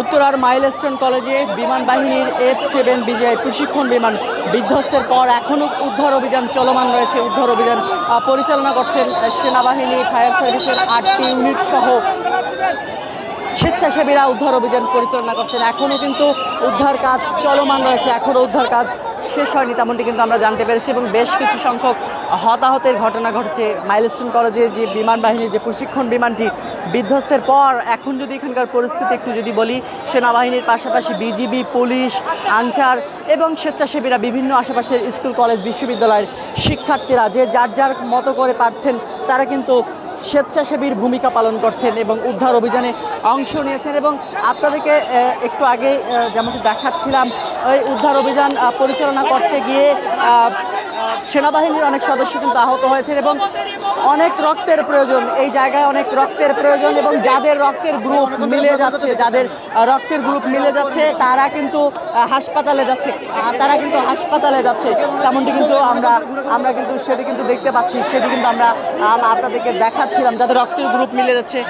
উত্তরার মাইলস্টোন কলেজে বিমান বাহিনীর এফ সেভেন বিজয় প্রশিক্ষণ বিমান বিধ্বস্তের পর এখনও উদ্ধার অভিযান চলমান রয়েছে। উদ্ধার অভিযান পরিচালনা করছেন সেনাবাহিনী, ফায়ার সার্ভিসের আটটি ইউনিট সহ স্বেচ্ছাসেবীরা উদ্ধার অভিযান পরিচালনা করছেন। এখনও কিন্তু উদ্ধার কাজ চলমান রয়েছে। এখনও উদ্ধার কাজ শেষ হয়নি, তেমনটি কিন্তু আমরা জানতে পেরেছি এবং বেশ কিছু সংখ্যক হতাহতের ঘটনা ঘটছে। মাইলস্টোন কলেজে যে বিমান বাহিনীর যে প্রশিক্ষণ বিমানটি বিধ্বস্তের পর, এখন যদি এখানকার পরিস্থিতি একটু যদি বলি, সেনাবাহিনীর পাশাপাশি বিজিবি পুলিশ, আনসার এবং স্বেচ্ছাসেবীরা বিভিন্ন আশেপাশের স্কুল, কলেজ, বিশ্ববিদ্যালয়ের শিক্ষার্থীরা যে যার যার মতো করে পারছেন, তারা কিন্তু স্বেচ্ছাসেবীর ভূমিকা পালন করছেন এবং উদ্ধার অভিযানে অংশ নিয়েছেন এবং আপনাদেরকে একটু আগে যেমনটি দেখাচ্ছিলাম, ওই উদ্ধার অভিযান পরিচালনা করতে গিয়ে সেনাবাহিনীর অনেক সদস্য কিন্তু আহত হয়েছেন এবং অনেক রক্তের প্রয়োজন। এই জায়গায় অনেক রক্তের প্রয়োজন এবং যাদের রক্তের গ্রুপ মিলে যাচ্ছে, যাদের রক্তের গ্রুপ মিলে যাচ্ছে, তারা কিন্তু হাসপাতালে যাচ্ছে। তারা কিন্তু হাসপাতালে যাচ্ছে। তেমনটি কিন্তু আমরা আমরা কিন্তু সেটি কিন্তু দেখতে পাচ্ছি। সেটি কিন্তু আমরা আপনাদেরকে দেখাচ্ছিলাম, যাদের রক্তের গ্রুপ মিলে যাচ্ছে।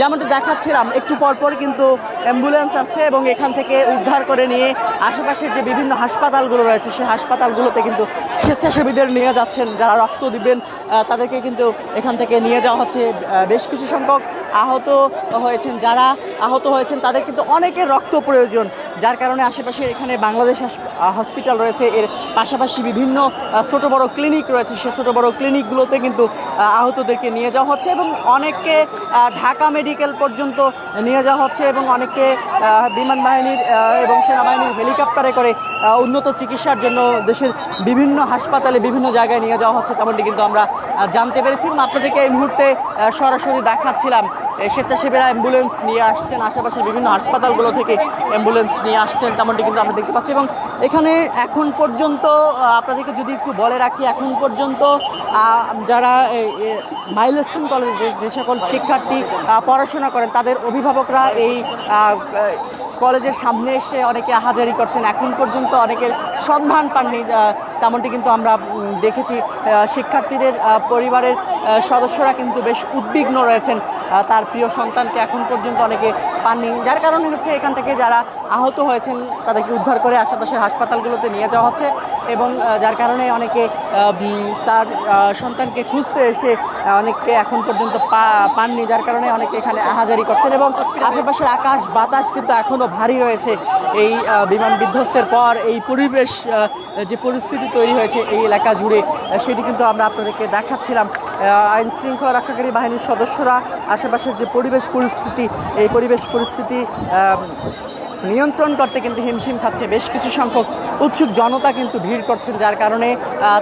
যেমনটি দেখাচ্ছিলাম, একটু পরপর কিন্তু অ্যাম্বুলেন্স আসছে এবং এখান থেকে উদ্ধার করে নিয়ে আশেপাশের যে বিভিন্ন হাসপাতালগুলো রয়েছে, সেই হাসপাতালগুলোতে কিন্তু স্বেচ্ছাসেবীদের নিয়ে যাচ্ছেন, যারা রক্ত দিবেন তাদেরকে কিন্তু এখান থেকে নিয়ে যাওয়া হচ্ছে বেশ কিছু সংখ্যক আহত হয়েছেন। যারা আহত হয়েছেন, তাদের কিন্তু অনেকের রক্ত প্রয়োজন। যার কারণে আশেপাশে এখানে বাংলাদেশ হাস- হসপিটাল রয়েছে। এর পাশাপাশি বিভিন্ন ছোট বড় ক্লিনিক রয়েছে। সে ছোট বড় ক্লিনিকগুলোতে কিন্তু আহতদেরকে নিয়ে যাওয়া হচ্ছে এবং অনেককে ঢাকা মেডিকেল পর্যন্ত নিয়ে যাওয়া হচ্ছে এবং অনেককে বিমান বাহিনীর এবং সেনাবাহিনীর হেলিকপ্টারে করে উন্নত চিকিৎসার জন্য দেশের বিভিন্ন হাসপাতালে বিভিন্ন জায়গায় নিয়ে যাওয়া হচ্ছে। তেমনটি কিন্তু আমরা জানতে পেরেছি। এবং আপনাদেরকে এই মুহূর্তে সরাসরি দেখাচ্ছিলাম স্বেচ্ছাসেবীরা অ্যাম্বুলেন্স নিয়ে আসছেন, আশেপাশের বিভিন্ন হাসপাতালগুলো থেকে অ্যাম্বুলেন্স নিয়ে আসছেন, তেমনটি কিন্তু আমরা দেখতে পাচ্ছি। এবং এখানে এখন পর্যন্ত আপনাদেরকে যদি একটু বলে রাখি, এখন পর্যন্ত যারা মাইলস্টোন কলেজে যে- সকল শিক্ষার্থী পড়াশোনা করেন, তাদের অভিভাবকরা এই কলেজের সামনে এসে অনেকে হাজারি করছেন। এখন পর্যন্ত অনেকের সন্ধান পাননি তেমনটি কিন্তু আমরা দেখেছি। শিক্ষার্থীদের পরিবারের সদস্যরা কিন্তু বেশ উদ্বিগ্ন রয়েছেন। তার প্রিয় সন্তানকে এখন পর্যন্ত অনেকে পাননি। যার কারণে হচ্ছে এখান থেকে যারা আহত হয়েছেন, তাদেরকে উদ্ধার করে আশেপাশের হাসপাতালগুলোতে নিয়ে যাওয়া হচ্ছে। এবং যার কারণে অনেকে তার সন্তানকে খুঁজতে এসে অনেককে এখন পর্যন্ত পাননি, যার কারণে অনেকে এখানে আহাজারি করছেন এবং আশেপাশের আকাশ বাতাস কিন্তু এখনও ভারী রয়েছে। এই বিমান বিধ্বস্তের পর এই পরিবেশ যে পরিস্থিতি তৈরি হয়েছে এই এলাকা জুড়ে সেটি কিন্তু আমরা আপনাদেরকে দেখাচ্ছিলাম। আইন শৃঙ্খলা রক্ষাকারী বাহিনীর সদস্যরা আশেপাশের যে পরিবেশ পরিস্থিতি, এই পরিবেশ পরিস্থিতি নিয়ন্ত্রণ করতে কিন্তু হিমশিম খাচ্ছে বেশ কিছু সংখ্যক উৎসুক জনতা কিন্তু ভিড় করছেন, যার কারণে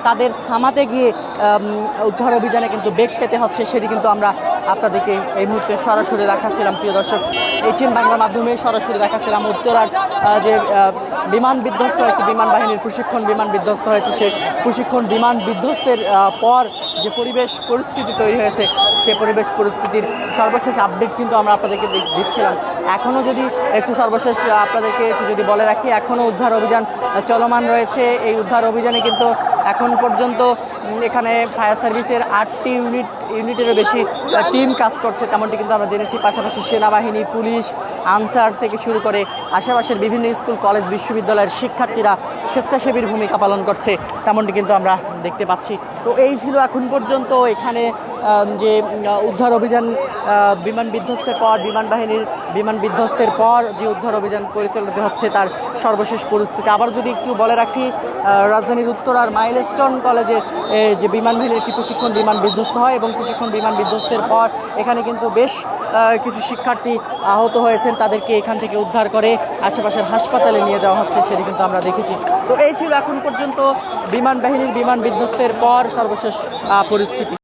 তাদের থামাতে গিয়ে উদ্ধার অভিযানে কিন্তু বেগ পেতে হচ্ছে, সেটি কিন্তু আমরা আপনাদেরকে এই মুহূর্তে সরাসরি দেখাচ্ছিলাম, প্রিয় দর্শক। এইচএন বাংলা মাধ্যমে সরাসরি দেখাচ্ছিলাম, উত্তরার যে বিমান বিধ্বস্ত হয়েছে, বিমান বাহিনীর প্রশিক্ষণ বিমান বিধ্বস্ত হয়েছে, সে প্রশিক্ষণ বিমান বিধ্বস্তের পর যে পরিবেশ পরিস্থিতি তৈরি হয়েছে, সে পরিবেশ পরিস্থিতির সর্বশেষ আপডেট কিন্তু আমরা আপনাদেরকে দিচ্ছিলাম। এখনও যদি একটু সর্বশেষ আপনাদেরকে একটু যদি বলে রাখি এখনও উদ্ধার অভিযান চলমান রয়েছে। এই উদ্ধার অভিযানে কিন্তু এখন পর্যন্ত এখানে ফায়ার সার্ভিসের আটটি ইউনিট, ইউনিটেরও বেশি টিম কাজ করছে, তেমনটি কিন্তু আমরা জেনেছি। পাশাপাশি সেনাবাহিনী, পুলিশ, আনসার থেকে শুরু করে আশেপাশের বিভিন্ন স্কুল, কলেজ, বিশ্ববিদ্যালয়ের শিক্ষার্থীরা স্বেচ্ছাসেবীর ভূমিকা পালন করছে, তেমনটি কিন্তু আমরা দেখতে পাচ্ছি। তো এই ছিল এখন পর্যন্ত এখানে যে উদ্ধার অভিযান বিমান বিধ্বস্তের পর বিমান বাহিনীর বিমান বিধ্বস্তের পর যে উদ্ধার অভিযান পরিচালিত হচ্ছে তার সর্বশেষ পরিস্থিতি। আবার যদি একটু বলে রাখি রাজধানীর উত্তরার মাইলস্টোন কলেজে এ, যে বিমান বাহিনীর একটি প্রশিক্ষণ বিমান বিধ্বস্ত হয় এবং প্রশিক্ষণ বিমান বিধ্বস্তের পর এখানে কিন্তু বেশ কিছু শিক্ষার্থী আহত হয়েছেন। তাদেরকে এখান থেকে উদ্ধার করে আশেপাশের হাসপাতালে নিয়ে যাওয়া হচ্ছে সেটি কিন্তু আমরা দেখেছি। তো এই ছিল এখন পর্যন্ত বিমান বাহিনীর বিমান বিধ্বস্তের পর সর্বশেষ পরিস্থিতি।